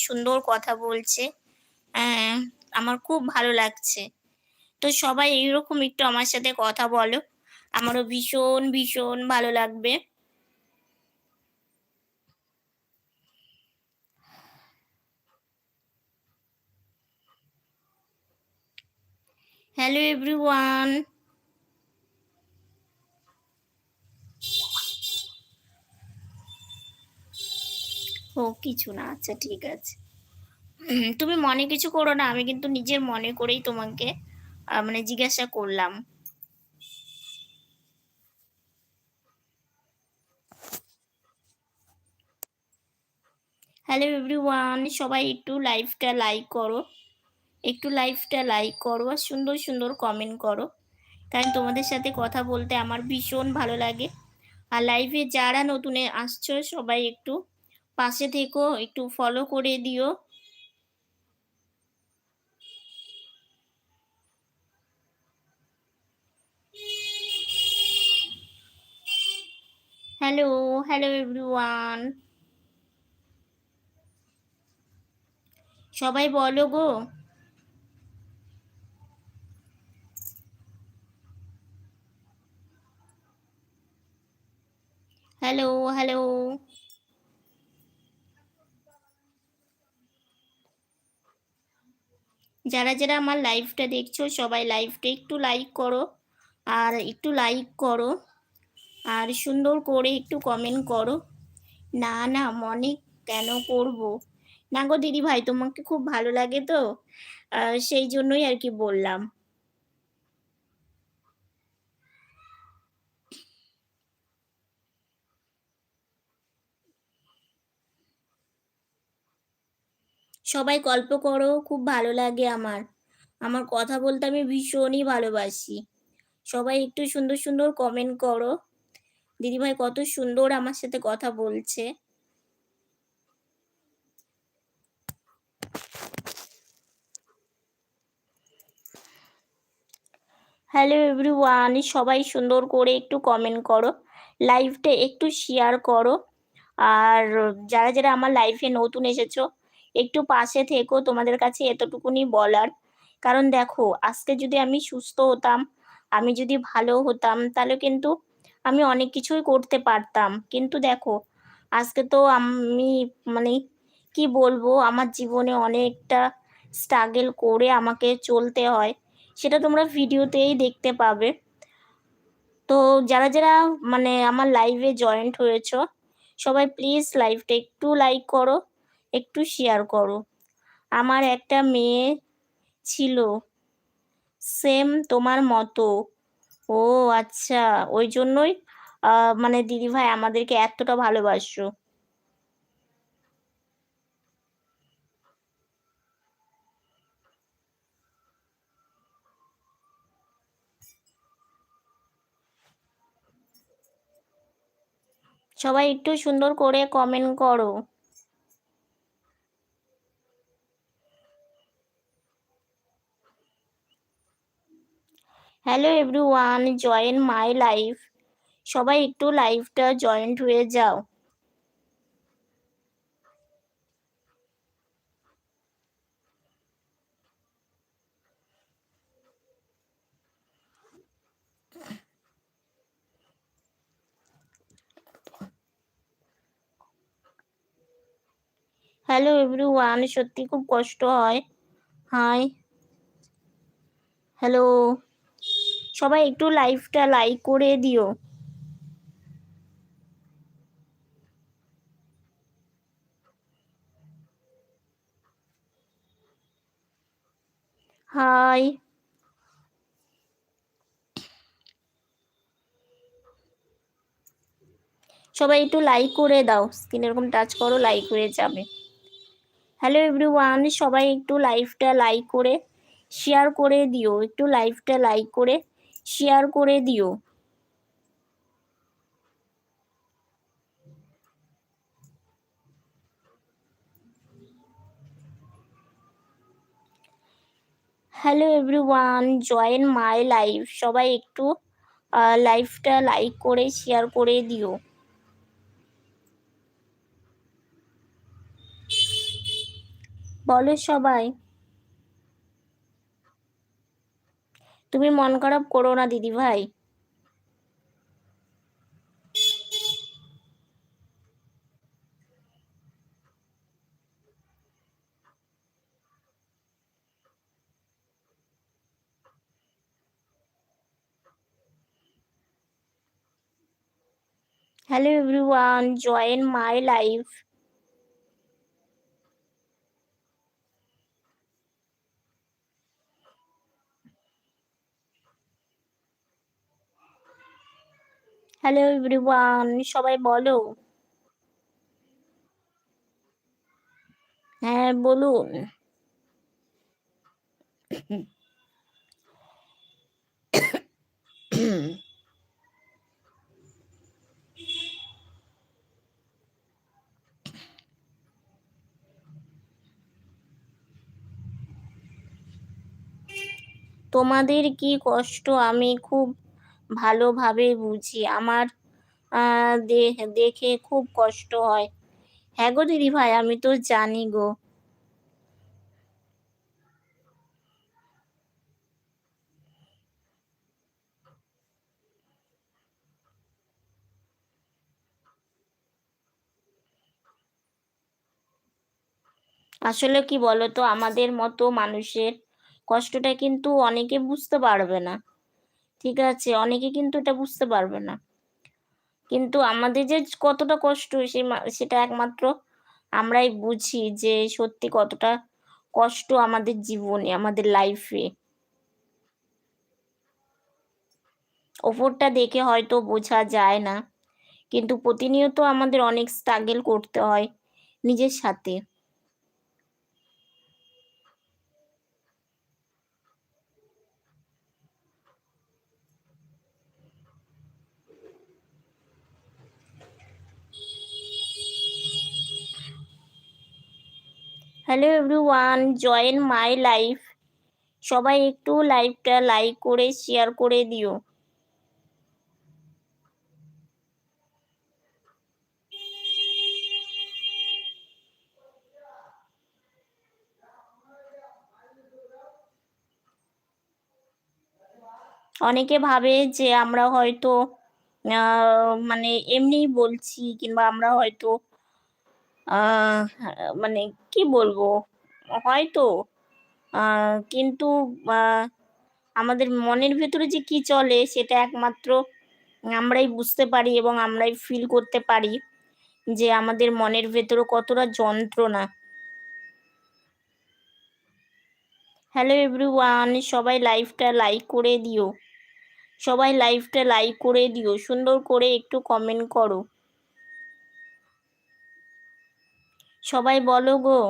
সুন্দর কথা বলছে। হ্যাঁ, আমার খুব ভালো লাগছে। তো সবাই এইরকম একটু আমার সাথে কথা বলো। আমারও ভীষণ, ভীষণ ভালো লাগবে। Hello everyone. ও কিছু না। আচ্ছা ঠিক আছে। তুমি মনে কিছু করো না। আমি কিন্তু নিজের মনে করেই তোমাকে মানে জিজ্ঞাসা করলাম। হ্যালো এভরিওয়ান সবাই একটু লাইভটা লাইক করো। একটু লাইভটা লাইক করো আর সুন্দর, সুন্দর কমেন্ট করো। কারণ তোমাদের সাথে কথা বলতে আমার ভীষণ ভালো লাগে। আর লাইভে যারা নতুনে আসছো সবাই একটু পাশে থেকো, একটু ফলো করে দিও। Hello, hello everyone. সবাই বলো গো। Hello, hello. যারা, যারা আমার লাইভটা দেখছ সবাই লাইভটা একটু লাইক করো। আর একটু লাইক করো। আর সুন্দর করে একটু কমেন্ট করো। না, না মনে কেন করব? না গো দিদিভাই তোমাকে খুব ভালো লাগে তো সেই জন্যই আর কি বললাম। সবাই গল্প করো, খুব ভালো লাগে আমার। আমার কথা বলতে আমি ভীষণই ভালোবাসি। সবাই একটু সুন্দর, সুন্দর কমেন্ট করো। দিদিভাই কত সুন্দর আমার সাথে কথা বলছে। হ্যালো এভরিওয়ান সবাই সুন্দর করে একটু কমেন্ট করো। লাইভটা একটু শেয়ার করো। আর যারা, যারা আমার লাইফে নতুন এসেছ একটু পাশে থেকো তোমাদের কাছে এতটুকুনি বলার। কারণ দেখো আজকে যদি আমি সুস্থ হতাম, আমি যদি ভালো হতাম তাহলে কিন্তু আমি অনেক কিছুই করতে পারতাম। কিন্তু দেখো আজকে তো আমি মানে কি বলব আমার জীবনে অনেকটা স্ট্রাগল করে আমাকে চলতে হয়। সেটা তোমরা ভিডিওতেই দেখতে পাবে। তো যারা, যারা মানে আমার লাইভে জয়েন্ট হয়েছো সবাই প্লিজ লাইভটা একটু লাইক করো, একটু শেয়ার করো। আমার একটা মেয়ে ছিল সেম তোমার মতো। ও আচ্ছা ওই জন্যই মানে দিদিভাই আমাদেরকে এতটা ভালোবাসো। সবাই একটু সুন্দর করে কমেন্ট করো। Hello everyone join my life সবাই একটু লাইভটা জয়েন্ট হয়ে যাও। হ্যালো এভরিওয়ান সত্যি খুব কষ্ট হয়। হাই। হ্যালো। সবাই একটু লাইভটা লাইক করে দিও। হাই। সবাই একটু লাইক করে দাও। স্ক্রিন এরকম টাচ করো লাইক হয়ে যাবে। হ্যালো এভরিওয়ান সবাই একটু লাইভটা লাইক করে শেয়ার করে দিও। একটু লাইভটা লাইক করে শেয়ার করে দিও। Hello everyone join my live. সবাই একটু, আ লাইভটা লাইক করে শেয়ার করে দিও। বলো সবাই তুমি মন খারাপ করো না দিদি ভাই। Hello everyone join my life hello everyone সবাই বলো। হ্যাঁ বলুন। তোমাদের কি কষ্ট? আমি খুব ভালোভাবে বুঝি। আমার দেখে খুব কষ্ট হয়। হ্যাঁ গো দিদি ভাই, আমি তো জানি গো। আসলে কি বলতো, আমাদের মতো মানুষের কষ্টটা কিন্তু অনেকে বুঝতে পারবে না। ঠিক আছে, অনেকে কিন্তু এটা বুঝতে পারবে না। কিন্তু আমাদের যে কতটা কষ্ট সেটা একমাত্র আমরাই বুঝি যে সত্যি কতটা কষ্ট আমাদের জীবনে, আমাদের লাইফে ওপরটা দেখে হয়তো বোঝা যায় না, কিন্তু প্রতিনিয়ত আমাদের অনেক স্ট্রাগল করতে হয় নিজের সাথে। Hello everyone join my life সবাই একটু লাইভটা লাইক করে শেয়ার করে দিও। অনেকে ভাবে যে আমরা হয়তো মানে এমনি বলছি কিংবা আমরা হয়তো মানে কি বলব? হয়তো। কিন্তু আমাদের মনের ভেতরে যে কি চলে সেটা একমাত্র আমরাই বুঝতে পারি এবং আমরাই ফিল করতে পারি যে আমাদের মনের ভেতরে কতটা যন্ত্রণা। হ্যালো এভরিওয়ান সবাই লাইভটা লাইক করে দিও। সবাই লাইভটা লাইক করে দিও। সুন্দর করে একটু কমেন্ট করো। সবাই বলো গো।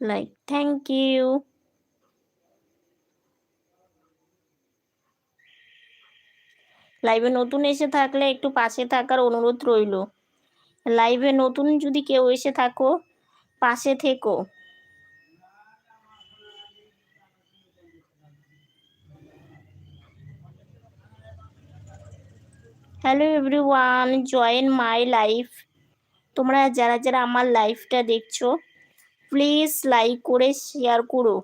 লাইক থ্যাংক ইউ লাইভে নতুন এসে থাকলে একটু পাশে থাকার অনুরোধ রইল। লাইভে নতুন যদি কেউ এসে থাকো পাশে থেকো। Hello everyone join my life তোমরা যারা যারা আমার লাইফটা দেখছ প্লিজ লাইক করে শেয়ার করো।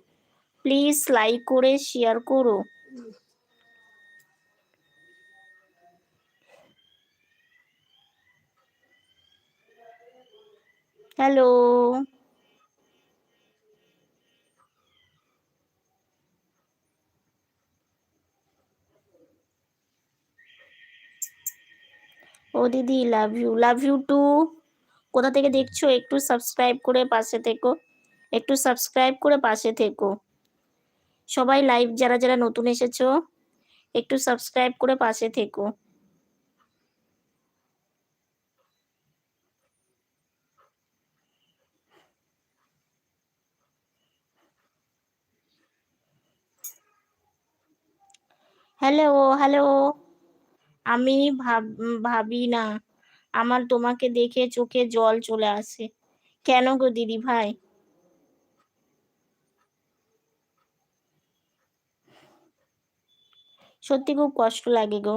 প্লিজ লাইক করে শেয়ার করো। হ্যালো। ও দিদি love you love you too কোথা থেকে দেখছ? একটু সাবস্ক্রাইব করে পাশে থেকো। একটু সাবস্ক্রাইব করে পাশে থেকো। সবাই লাইভ যারা যারা নতুন এসেছ, একটু সাবস্ক্রাইব করে পাশে থেকো। হ্যালো হ্যালো আমি ভাবি না। আমার তোমাকে দেখে চোখে জল চলে আসে। কেন গো দিদি ভাই? সত্যি খুব কষ্ট লাগে গো।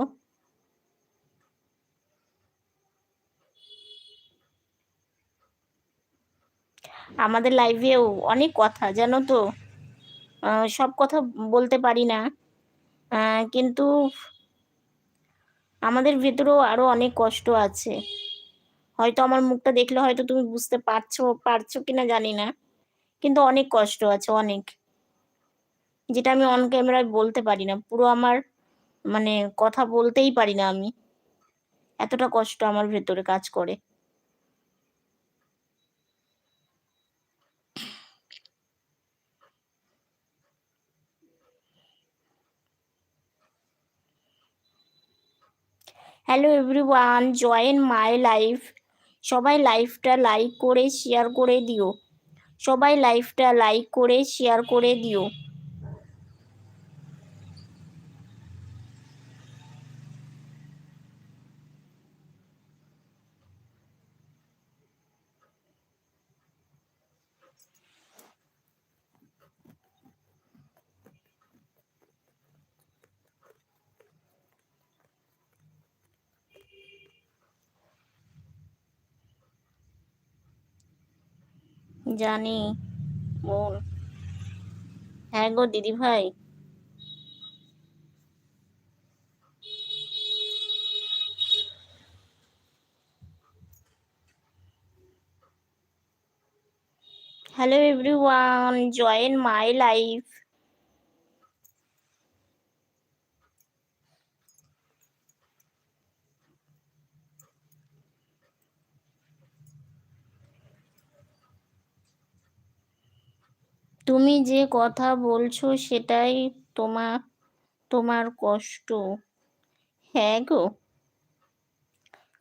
আমাদের লাইভেও অনেক কথা, জানো তো? সব কথা বলতে পারি না। কিন্তু আমাদের ভেতরেও আরও অনেক কষ্ট আছে। হয়তো আমার মুখটা দেখলে হয়তো তুমি বুঝতে পারছ পারছ কিনা জানি না। কিন্তু অনেক কষ্ট আছে, অনেক। যেটা আমি অন ক্যামেরায় বলতে পারি না, পুরো আমার মানে কথা বলতেই পারি না আমি। এতটা কষ্ট আমার ভেতরে কাজ করে। Hello everyone join my life সবাই লাইফটা লাইক করে শেয়ার করে দিও। সবাই লাইফটা লাইক করে শেয়ার করে দিও। জানি। বল। হ্যাঁ গো দিদি ভাই। Hello everyone join my life. তুমি যে কথা বলছো সেটাই তোমার তোমার কষ্ট। হ্যাঁ গো।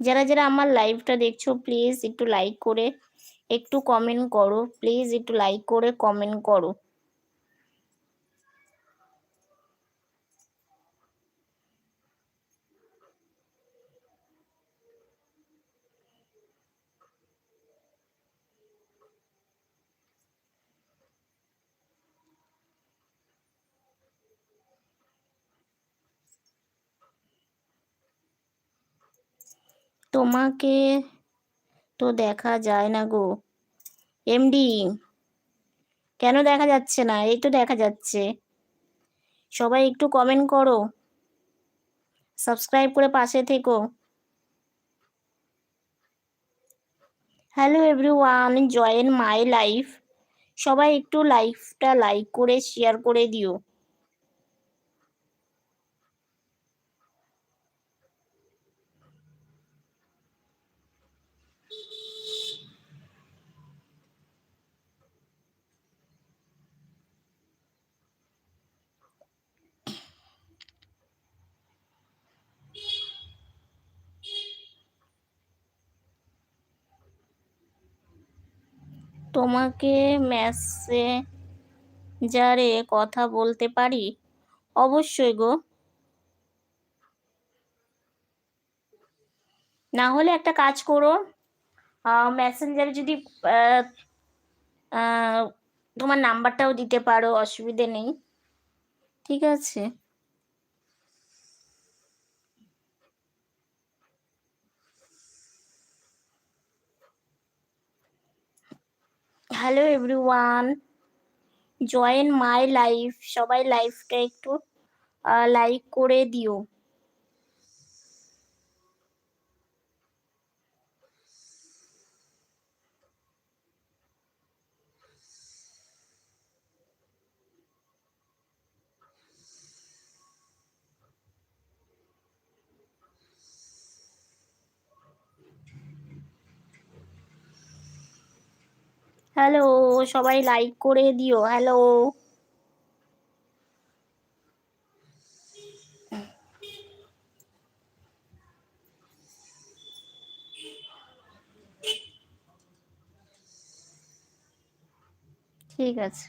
যারা যারা আমার লাইভটা দেখছ প্লিজ একটু লাইক করে, একটু কমেন্ট করো। প্লিজ একটু লাইক করে কমেন্ট করো। তোমাকে তো দেখা যায় না গো। এমডি, কেন দেখা যাচ্ছে না? এই তো দেখা যাচ্ছে। সবাই একটু কমেন্ট করো। সাবস্ক্রাইব করে পাশে থেকো। Hello everyone join my life সবাই একটু লাইফটা লাইক করে শেয়ার করে দিও। তোমাকে মেসেঞ্জারে কথা বলতে পারি? অবশ্যই গো। না হলে একটা কাজ করো মেসেঞ্জারে যদি তোমার নাম্বারটাও দিতে পারো, অসুবিধে নেই। ঠিক আছে। Hello everyone join my life সবাই লাইফটা একটু লাইক করে দিও। হ্যালো সবাই লাইক করে দিও হ্যালো ঠিক আছে।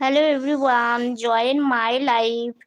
Hello everyone join my live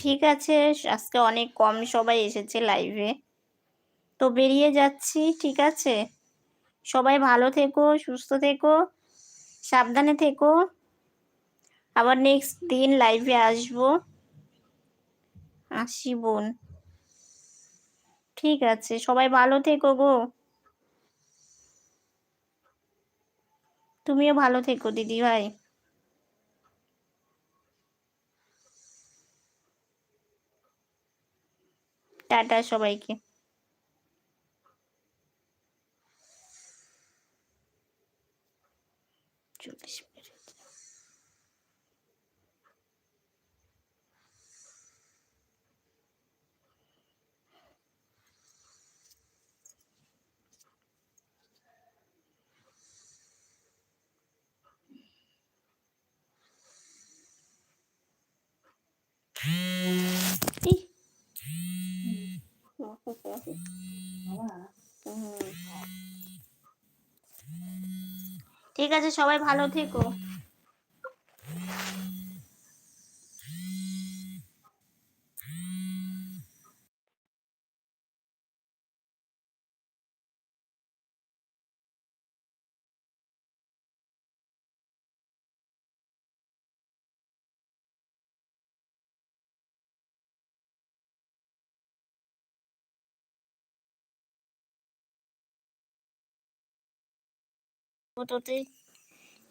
ঠিক আছে, আজকে অনেক কম সবাই এসেছে লাইভে তো বেরিয়ে যাচ্ছি, ঠিক আছে? সবাই ভালো থেকো, সুস্থ থেকো, সাবধানে থেকো। আবার নেক্সট দিন লাইভে আসব। আসি বোন। ঠিক আছে, সবাই ভালো থেকো গো। তুমিও ভালো থেকো দিদি ভাই টাটা সবাইকে। ঠিক আছে সবাই ভালো থেকো।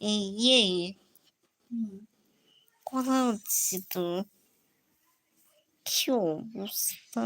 ফটোতে এই ইয়ে কথা হচ্ছে তো কি অবস্থা